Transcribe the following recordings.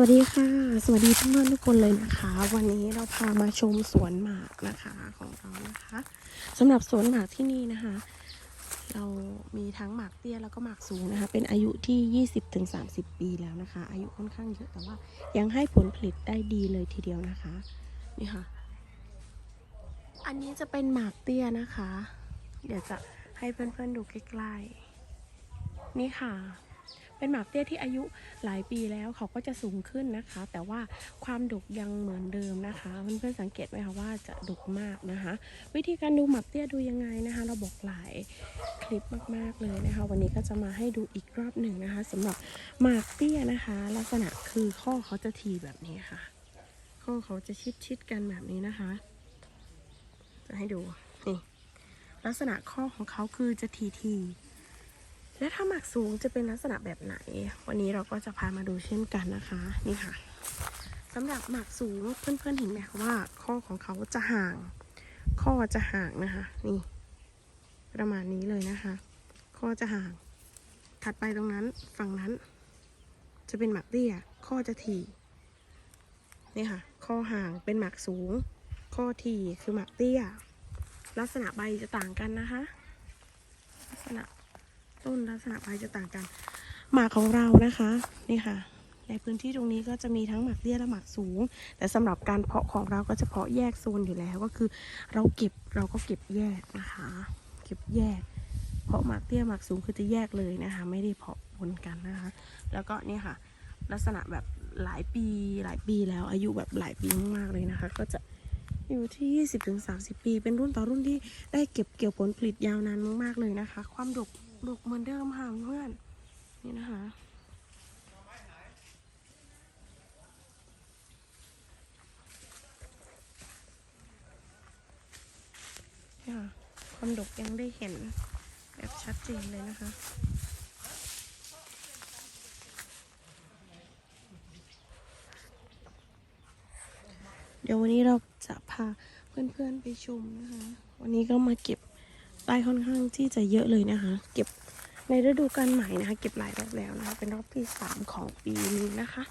วัสดีค่ะ สวัสดีเพื่อนทุกคนเลยนะคะ วันนี้เราพามาชมสวนหมากนะคะของเรานะคะสำหรับสวนหมากที่นี่นะคะ เรามีทั้งหมากเตี้ยแล้วก็หมากสูงนะคะ เป็นอายุที่ 20-30 ปีแล้วนะคะ อายุค่อนข้างเยอะแต่ว่ายังให้ผลผลิตได้ดีเลยทีเดียวนะคะนี่ค่ะ อันนี้จะเป็นหมากเตี้ยนะคะ เดี๋ยวจะให้เพื่อนๆดูใกล้ๆนี่ค่ะ เป็นหมากเตี้ยที่อายุหลายปีแล้วเขาก็จะสูงขึ้นนะคะ แต่ว่าความดกยังเหมือนเดิมนะคะเพื่อนๆสังเกตไหมคะว่าจะดกมากนะคะ วิธีการดูหมากเตี้ยดูยังไงนะคะ เราบอกหลายคลิปมากๆเลยนะคะ วันนี้ก็จะมาให้ดูอีกรอบหนึ่งนะคะสำหรับหมากเตี้ยนะคะ ลักษณะคือข้อเขาจะทีแบบนี้ค่ะ ข้อเขาจะชิดๆกันแบบนี้นะคะ จะให้ดูนี่ลักษณะข้อของเขาคือจะทีที และถ้าหมักสูงจะเป็นลักษณะแบบไหน วันนี้เราก็จะพามาดูเช่นกันนะคะ นี่ค่ะสำหรับหมักสูงเพื่อนๆเห็นไหมคะว่าข้อของเขาจะห่าง ข้อจะห่างนะคะ นี่ ประมาณนี้เลยนะคะ ข้อจะห่าง ถัดไปตรงนั้นฝั่งนั้น จะเป็นหมักเตี้ย ข้อจะถี่นี่ค่ะ ข้อห่างเป็นหมักสูง ข้อถี่คือหมักเตี้ย ลักษณะใบจะต่างกันนะคะ ลักษณะ ต้นลักษณะใบจะต่างกัน หมากของเรานะคะนี่ค่ะ ในพื้นที่ตรงนี้ก็จะมีทั้งหมากเตี้ยและหมากสูง แต่สำหรับการเพาะของเราก็จะเพาะแยกโซนอยู่แล้วก็คือ เราเก็บเราก็เก็บแยกนะคะ เก็บแยก เพาะหมากเตี้ยหมากสูงคือจะแยกเลยนะคะ ไม่ได้เพาะปนกันนะคะ แล้วก็นี่ค่ะ ลักษณะแบบหลายปีหลายปีแล้วอายุแบบหลายปีมากๆเลยนะคะ ก็จะอยู่ที่ 20-30 ปี เป็นรุ่นต่อรุ่นที่ได้เก็บเกี่ยวผลผลิตยาวนานมาก ๆ เลยนะคะ ความดก ดกเหมือนเดิมค่ะเพื่อน นี่นะคะนี่ค่ะความดกยังได้เห็นแบบชัดเจนเลยนะคะเดี๋ยววันนี้เราจะพาเพื่อนๆไปชมนะคะ วันนี้ก็มาเก็บ ได้ค่อนข้างที่จะเยอะเลยนะคะ เก็บในฤดูกาลใหม่นะคะ เก็บหลายรอบแล้วนะคะเป็นรอบที่สามของปีนี้นะคะ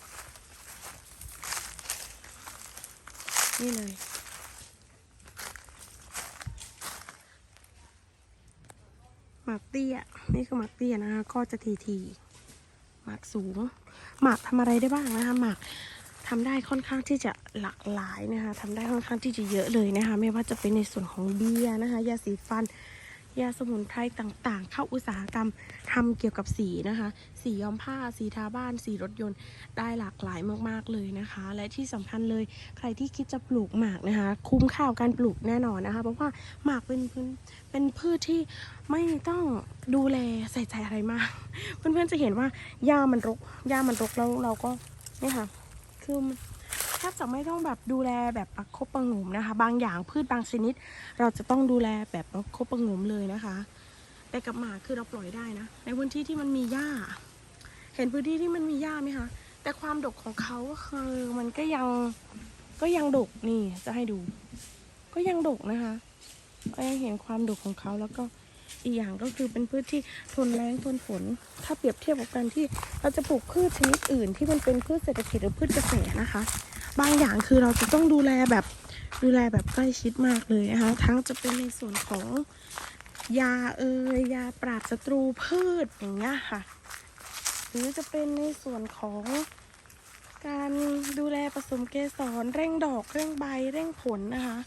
นี่เลยหมากเตี้ยนี่คือหมากเตี้ยนะคะ ก็จะทีทีๆหมากสูง หมากทำอะไรได้บ้างนะคะหมากทำได้ค่อนข้างที่จะหลากหลายนะคะทำได้ค่อนข้างที่จะเยอะเลยนะคะ ไม่ว่าจะเป็นในส่วนของเบียร์นะคะ ยาสีฟัน ยาสมุนไพรต่างๆ เข้าอุตสาหกรรมทำเกี่ยวกับสีนะคะ สีย้อมผ้า สีทาบ้าน สีรถยนต์ได้หลากหลายมากๆเลยนะคะ และที่สำคัญเลยใครที่คิดจะปลูกหมากนะคะ คุ้มค่ากับการปลูกแน่นอนนะคะ เพราะว่าหมากเป็นพืชเป็นพืชที่ไม่ต้องดูแลใส่ใจอะไรมาก เพื่อนๆจะเห็นว่าหญ้ามันรกหญ้ามันรกแล้วเราก็นี่ค่ะคือ แทบจะไม่ต้องแบบดูแลแบบประคบประงมนะคะ บางอย่างพืชบางชนิด เราจะต้องดูแลแบบประคบประงมเลยนะคะ แต่กับหมาคือเราปล่อยได้นะ ในพื้นที่ที่มันมีหญ้า เห็นพื้นที่ที่มันมีหญ้าไหมคะแต่ความดกของเขาก็คือมันก็ยังก็ยังดกนี่จะให้ดู ก็ยังดกนะคะก็ยังเห็นความดกของเขาแล้วก็อีกอย่างก็คือเป็นพืชที่ทนแรงทนฝน ถ้าเปรียบเทียบกับการที่เราจะปลูกพืชชนิดอื่นที่มันเป็นพืชเศรษฐกิจหรือพืชเกษตรนะคะ บางอย่างคือเราจะต้องดูแลแบบดูแลแบบใกล้ชิดมากเลยนะคะ ทั้งจะเป็นในส่วนของยาเอยยาปราบศัตรูพืชอย่างเงี้ยค่ะ หรือจะเป็นในส่วนของการดูแลผสมเกสรเร่งดอกเร่งใบเร่งผลนะคะ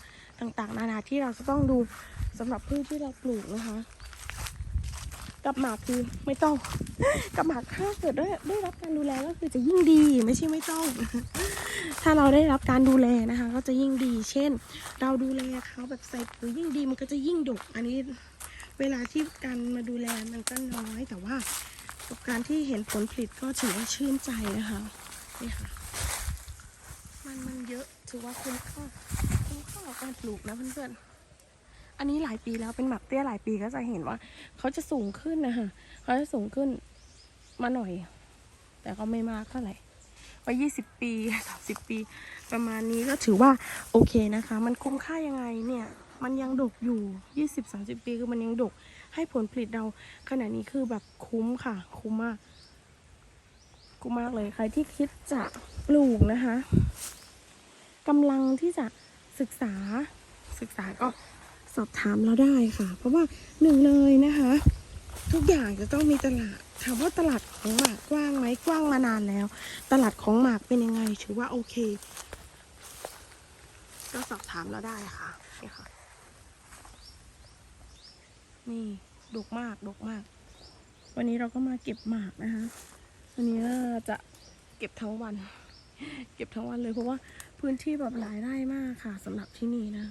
ต่างๆ นานาที่เราจะต้องดูสำหรับพืชที่เราปลูกนะคะ กับหมากคือไม่ต้อง กับหมากถ้าเกิดได้ได้รับการดูแลก็คือจะยิ่งดีไม่ใช่ไม่ต้อง ถ้าเราได้รับการดูแลนะคะ ก็จะยิ่งดี เช่น เราดูแลเขาแบบใส่ปุ๋ยยิ่งดีมันก็จะยิ่งดก อันนี้เวลาที่การมาดูแลมันก็น้อยแต่ว่ากับการที่เห็นผลผลิตก็ถือว่าชื่นใจนะคะนี่ค่ะ มันมันเยอะถือว่าคุ้มค่าคุ้มค่ากับการปลูกนะเพื่อนๆ อันนี้หลายปีแล้วเป็นหมักเตี้ยหลายปีก็จะเห็นว่า เขาจะสูงขึ้นนะคะเขาจะสูงขึ้นมาหน่อย แต่ก็ไม่มากเท่าไหร่ว่ายี่สิบปีสามสิบปี ประมาณนี้ก็ถือว่าโอเคนะคะ มันคุ้มค่ายังไงเนี่ย มันยังดกอยู่ยี่สิบสามสิบปีคือมันยังดก ให้ผลผลิตเราขณะนี้คือแบบคุ้มค่ะ คุ้มมากกูมากเลยใครที่คิดจะปลูกนะคะกำลังที่จะศึกษาศึกษาก็ สอบถามเราได้ค่ะ เพราะว่าหนึ่งเลยนะคะ ทุกอย่างจะต้องมีตลาดถามว่าตลาดของหมากกว้างไหมกว้างมานานแล้ว ตลาดของหมากเป็นยังไงถือว่าโอเค ก็สอบถามเราได้ค่ะนี่ค่ะ นี่ดกมากดกมาก วันนี้เราก็มาเก็บหมากนะคะ วันนี้จะเก็บทั้งวัน เก็บทั้งวันเลยเพราะว่าพื้นที่แบบหลายไร่มากค่ะสำหรับที่นี่นะ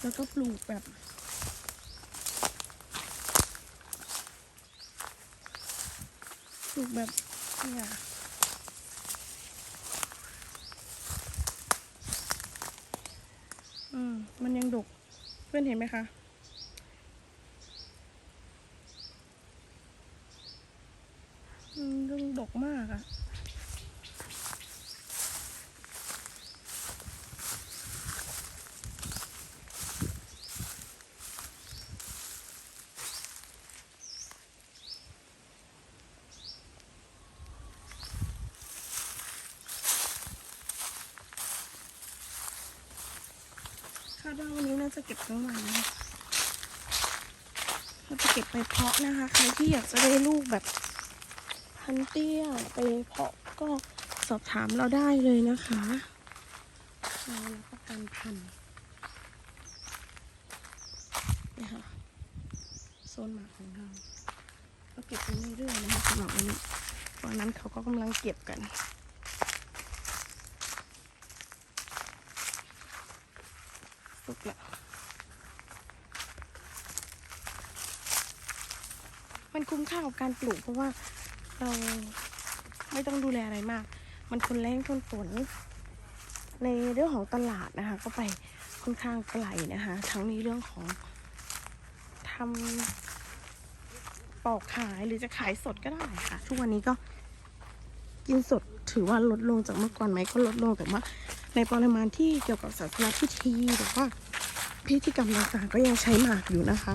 แล้วก็ปลูกแบบปลูกแบบเนี่ยอืมมันยังดก เพื่อนเห็นไหมคะ อืมยังดกมากอะคาด ว่าวันนี้น่าจะเก็บทั้งวันเราจะเก็บไปเพาะนะคะ ใครที่อยากจะได้ลูกแบบพันเตี้ยไปเพาะก็สอบถามเราได้เลยนะคะเรารับประกันพันนี่ค่ะโซนหมากของเราก็เก็บไปเรื่อยๆนะคะสำหรับวันนี้วันนั้นเขาก็กำลังเก็บกัน สุกละมันคุ้มค่ากับการปลูกเพราะว่าเราไม่ต้องดูแลอะไรมาก มันทนแรงทนฝน ในเรื่องของตลาดนะคะ ก็ไปค่อนข้างไกลนะคะ ทั้งในเรื่องของทำปอกขายหรือจะขายสดก็ได้ค่ะ ทุกวันนี้ก็กินสดถือว่าลดลงจากเมื่อก่อนไหมก็ลดลงแต่ว่า ในปริมาณที่เกี่ยวกับศาสนพิธีหรือว่าพิธีกรรมต่างๆ ก็ยังใช้หมากอยู่นะคะ